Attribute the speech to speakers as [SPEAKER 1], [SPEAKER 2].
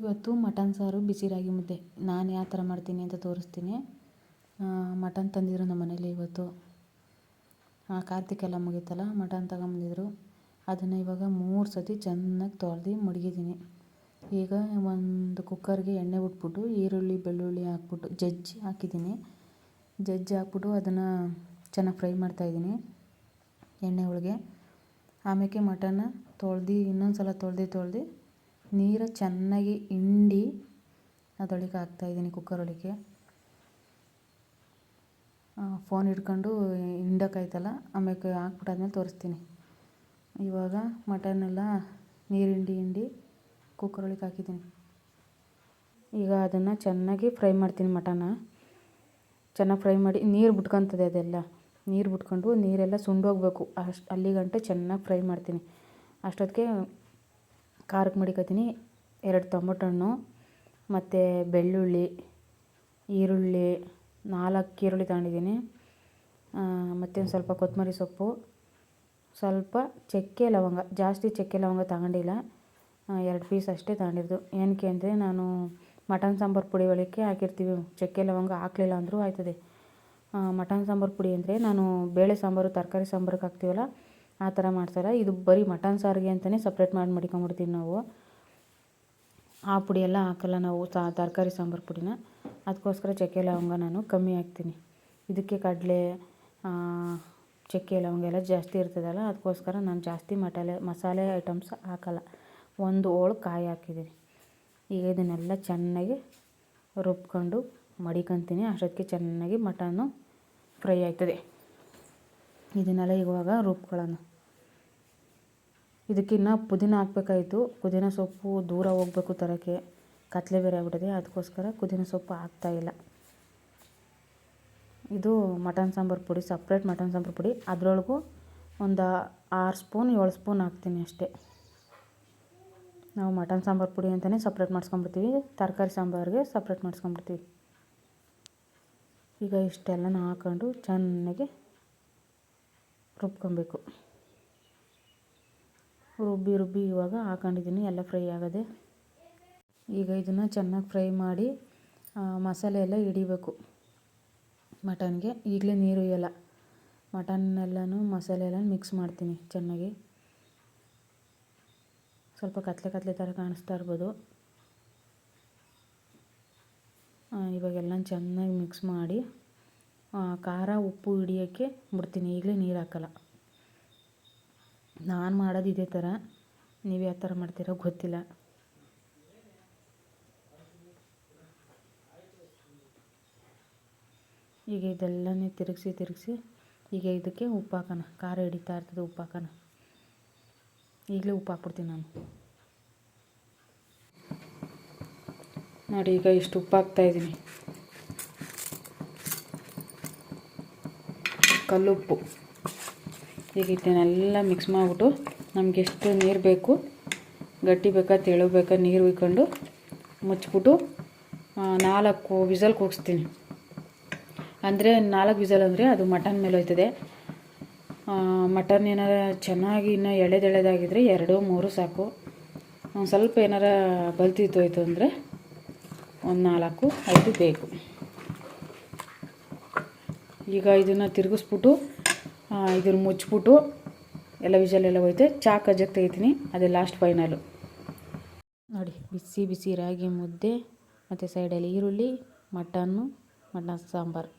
[SPEAKER 1] ಇವತ್ತು ಮಟನ್ ಸಾರು ಬಿಸಿ ರಾಗಿ ಮುದ್ದೆ. ನಾನು ಯಾವ ಥರ ಮಾಡ್ತೀನಿ ಅಂತ ತೋರಿಸ್ತೀನಿ. ಮಟನ್ ತಂದಿದ್ರು ನಮ್ಮ ಮನೇಲಿ ಇವತ್ತು. ಕಾರ್ತಿಕ್ ಎಲ್ಲ ಮುಗೀತಲ್ಲ, ಮಟನ್ ತಗೊಂಬಂದಿದ್ರು. ಅದನ್ನು ಇವಾಗ ಮೂರು ಸತಿ ಚೆನ್ನಾಗಿ ತೊಳೆದು ಮಡಗಿದ್ದೀನಿ. ಈಗ ಒಂದು ಕುಕ್ಕರ್ಗೆ ಎಣ್ಣೆ ಬಿಟ್ಬಿಟ್ಟು ಈರುಳ್ಳಿ, ಬೆಳ್ಳುಳ್ಳಿ ಹಾಕ್ಬಿಟ್ಟು, ಜಜ್ಜಿ ಹಾಕಿದ್ದೀನಿ. ಜಜ್ಜಿ ಹಾಕ್ಬಿಟ್ಟು ಅದನ್ನು ಚೆನ್ನಾಗಿ ಫ್ರೈ ಮಾಡ್ತಾಯಿದ್ದೀನಿ ಎಣ್ಣೆ ಒಳಗೆ. ಆಮೇಲೆ ಮಟನ್ನ ತೊಳ್ದು ಇನ್ನೊಂದು ಸಲ ತೊಳ್ದು ತೊಳ್ದು ನೀರು ಚೆನ್ನಾಗಿ ಹಿಂಡಿ ಅದರೊಳಗೆ ಹಾಕ್ತಾಯಿದ್ದೀನಿ ಕುಕ್ಕರ್ ಒಳಗೆ. ಫೋನ್ ಹಿಡ್ಕೊಂಡು ಹಿಂಡೋಕ್ಕಾಯ್ತಲ್ಲ ಆಮೇಲೆ ಹಾಕ್ಬಿಟ್ಟಾದ್ಮೇಲೆ ತೋರಿಸ್ತೀನಿ. ಇವಾಗ ಮಟನ್ನೆಲ್ಲ ನೀರು ಹಿಂಡಿ ಹಿಂಡಿ ಕುಕ್ಕರ್ ಒಳಗೆ ಹಾಕಿದ್ದೀನಿ. ಈಗ ಅದನ್ನು ಚೆನ್ನಾಗಿ ಫ್ರೈ ಮಾಡ್ತೀನಿ ಮಟನ ಚೆನ್ನಾಗಿ ಫ್ರೈ ಮಾಡಿ, ನೀರು ಬಿಟ್ಕೊತದೆ ಅದೆಲ್ಲ. ನೀರು ಬಿಟ್ಕೊಂಡು ನೀರೆಲ್ಲ ಸುಂಡೋಗ್ಬೇಕು ಅಷ್ಟು ಅಲ್ಲಿಗಂಟ ಚೆನ್ನಾಗಿ ಫ್ರೈ ಮಾಡ್ತೀನಿ. ಅಷ್ಟೊತ್ತಿಗೆ ಖಾರಕ್ಕೆ ಮಡಿಕತ್ತೀನಿ ಎರಡು ಟೊಮೊಟೊ ಹಣ್ಣು ಮತ್ತು ಬೆಳ್ಳುಳ್ಳಿ, ಈರುಳ್ಳಿ, ನಾಲ್ಕು ಈರುಳ್ಳಿ ತಗೊಂಡಿದ್ದೀನಿ. ಮತ್ತು ಒಂದು ಸ್ವಲ್ಪ ಕೊತ್ತಂಬರಿ ಸೊಪ್ಪು, ಸ್ವಲ್ಪ ಚಕ್ಕೆ ಲವಂಗ, ಜಾಸ್ತಿ ಚಕ್ಕೆ ಲವಂಗ ತಗೊಂಡಿಲ್ಲ. ಎರಡು ಪೀಸ್ ಅಷ್ಟೇ ತಗೊಂಡಿದ್ದು ಏನಕ್ಕೆ ಅಂದರೆ ನಾನು ಮಟನ್ ಸಾಂಬಾರು ಪುಡಿ ಒಳಕ್ಕೆ ಹಾಕಿರ್ತೀವಿ. ಚಕ್ಕೆ ಲವಂಗ ಹಾಕಲಿಲ್ಲ ಅಂದರೂ ಆಯ್ತದೆ. ಮಟನ್ ಸಾಂಬಾರು ಪುಡಿ ಅಂದರೆ ನಾನು ಬೇಳೆ ಸಾಂಬಾರು, ತರಕಾರಿ ಸಾಂಬಾರಿಗೆ ಹಾಕ್ತೀವಲ್ಲ ಆ ಥರ ಮಾಡ್ತಾರೆ. ಇದು ಬರೀ ಮಟನ್ ಸಾರಿಗೆ ಅಂತಲೇ ಸಪ್ರೇಟ್ ಮಾಡಿ ಮಡಿಕೊಂಬಿಡ್ತೀವಿ ನಾವು. ಆ ಪುಡಿ ಎಲ್ಲ ಹಾಕಲ್ಲ ನಾವು ತರಕಾರಿ ಸಾಂಬಾರು ಪುಡಿನ. ಅದಕ್ಕೋಸ್ಕರ ಚಕ್ಕೆ ಲವಂಗ ನಾನು ಕಮ್ಮಿ ಹಾಕ್ತೀನಿ. ಇದಕ್ಕೆ ಕಡಲೆ ಚಕ್ಕೆ ಲವಂಗ ಎಲ್ಲ ಜಾಸ್ತಿ ಇರ್ತದಲ್ಲ, ಅದಕ್ಕೋಸ್ಕರ ನಾನು ಜಾಸ್ತಿ ಮಟಾಲೆ, ಮಸಾಲೆ ಐಟಮ್ಸ್ ಹಾಕಲ್ಲ. ಒಂದು ಹೋಳು ಕಾಯಿ ಹಾಕಿದ್ದೀನಿ. ಈಗ ಇದನ್ನೆಲ್ಲ ಚೆನ್ನಾಗಿ ರುಬ್ಕೊಂಡು ಮಡಿಕೊತೀನಿ. ಅಷ್ಟೊತ್ತಿಗೆ ಚೆನ್ನಾಗಿ ಮಟನ್ನು ಫ್ರೈ ಆಯ್ತದೆ. ಇದನ್ನೆಲ್ಲ ಇವಾಗ ರುಬ್ಕೊಳ್ಳೋಣ. ಇದಕ್ಕಿನ್ನ ಪುದೀನ ಹಾಕ್ಬೇಕಾಯಿತು. ಪುದೀನ ಸೊಪ್ಪು ದೂರ ಹೋಗ್ಬೇಕು ತರೋಕ್ಕೆ. ಕತ್ಲೆ ಬೇರೆ ಆಗ್ಬಿಟ್ಟಿದೆ. ಅದಕ್ಕೋಸ್ಕರ ಪುದೀನ ಸೊಪ್ಪು ಹಾಕ್ತಾಯಿಲ್ಲ ಇದು ಮಟನ್ ಸಾಂಬಾರು ಪುಡಿ, ಸಪ್ರೇಟ್ ಮಟನ್ ಸಾಂಬಾರು ಪುಡಿ. ಅದರೊಳಗೂ ಒಂದು ಆರು ಸ್ಪೂನ್, ಏಳು ಸ್ಪೂನ್ ಹಾಕ್ತೀನಿ ಅಷ್ಟೇ. ನಾವು ಮಟನ್ ಸಾಂಬಾರು ಪುಡಿ ಅಂತಲೇ ಸಪ್ರೇಟ್ ಮಾಡಿಸ್ಕೊಂಬಿಡ್ತೀವಿ ತರಕಾರಿ ಸಾಂಬಾರಿಗೆ ಸಪ್ರೇಟ್ ಮಾಡಿಸ್ಕೊಂಬಿಡ್ತೀವಿ ಈಗ ಇಷ್ಟೆಲ್ಲನೂ ಹಾಕ್ಕೊಂಡು ಚೆನ್ನಾಗಿ ರುಬ್ಕೊಬೇಕು. ರುಬ್ಬಿ ರುಬ್ಬಿ ಇವಾಗ ಹಾಕೊಂಡಿದ್ದೀನಿ. ಎಲ್ಲ ಫ್ರೈ ಆಗದೆ. ಈಗ ಇದನ್ನು ಚೆನ್ನಾಗಿ ಫ್ರೈ ಮಾಡಿ ಮಸಾಲೆ ಎಲ್ಲ ಹಿಡಿಬೇಕು. ಮಟನ್ಗೆ. ಈಗಲೇ ನೀರು ಇಯ್ಯಲ್ಲ ಮಟನ್ನೆಲ್ಲನೂ ಮಸಾಲೆ ಎಲ್ಲ ಮಿಕ್ಸ್ ಮಾಡ್ತೀನಿ ಚೆನ್ನಾಗಿ. ಸ್ವಲ್ಪ ಕತ್ಲೆ ಕತ್ಲೆ ಥರ ಕಾಣಿಸ್ತಾ ಇರ್ಬೋದು. ಇವಾಗೆಲ್ಲ ಚೆನ್ನಾಗಿ ಮಿಕ್ಸ್ ಮಾಡಿ ಖಾರ ಉಪ್ಪು ಹಿಡಿಯೋಕ್ಕೆ ಬಿಡ್ತೀನಿ ಈಗಲೇ ನೀರು ಹಾಕಲ್ಲ. ನಾನು ಮಾಡೋದು ಇದೇ ಥರ ನೀವು ಯಾವ ಥರ ಮಾಡ್ತೀರೋ ಗೊತ್ತಿಲ್ಲ. ಈಗ ಇದೆಲ್ಲನೇ ತಿರುಗಿಸಿ ತಿರುಗಿಸಿ ಈಗ ಇದಕ್ಕೆ ಉಪ್ಪು ಹಾಕೋಣ. ಖಾರ ಹಿಡಿತಾ ಇರ್ತದೆ ಉಪ್ಪು ಹಾಕೋಣ. ಈಗಲೇ ಉಪ್ಪು ಹಾಕ್ಬಿಡ್ತೀನಿ ನಾನು. ನೋಡಿ, ಈಗ ಇಷ್ಟು ಉಪ್ಪು ಹಾಕ್ತಾಯಿದ್ದೀನಿ ಕಲ್ಲುಪ್ಪು. ಈಗ ಇದನ್ನೆಲ್ಲ ಮಿಕ್ಸ್ ಮಾಡಿಬಿಟ್ಟು ನಮ್ಗೆ ಎಷ್ಟು ನೀರು ಬೇಕು, ಗಟ್ಟಿ ಬೇಕಾ, ತೆಳು ಬೇಕಾ, ನೀರು ಉಯ್ಕೊಂಡು ಮುಚ್ಚಿಬಿಟ್ಟು ನಾಲ್ಕು ವಿಸಲ್ ಕೂಗಿಸ್ತೀನಿ. ಅಂದರೆ ನಾಲ್ಕು ವಿಸಲ್ ಅಂದರೆ ಅದು ಮಟನ್ ಮೇಲೆ ಹೋಯ್ತದೆ. ಮಟನ್ ಏನಾರ ಚೆನ್ನಾಗಿ ಇನ್ನೂ ಎಳೆದೆಳೆದಾಗಿದ್ದರೆ ಎರಡು, ಮೂರು ಸಾಕು. ಒಂದು ಸ್ವಲ್ಪ ಏನಾರ ಬಲ್ತಿತ್ತೋಯ್ತು ಅಂದರೆ ಒಂದು ನಾಲ್ಕು, ಐದು ಬೇಕು. ಈಗ ಇದನ್ನು ತಿರುಗಿಸ್ಬಿಟ್ಟು ಇದನ್ನು ಮುಚ್ಚಿಬಿಟ್ಟು ಎಲ್ಲ ವಿಷಲೆಲ್ಲ ಹೋಯ್ತೆ. ಚಾ ಕಜ್ಜಕ್ಕೆ ತೆಗಿತೀನಿ ಅದೇ ಲಾಸ್ಟ್ ಫೈನಲು ನೋಡಿ, ಬಿಸಿ ಬಿಸಿ ರಾಗಿ ಮುದ್ದೆ, ಮತ್ತು ಸೈಡಲ್ಲಿ ಈರುಳ್ಳಿ, ಮಟನ್ನು, ಮಟನ್ ಸಾಂಬಾರು.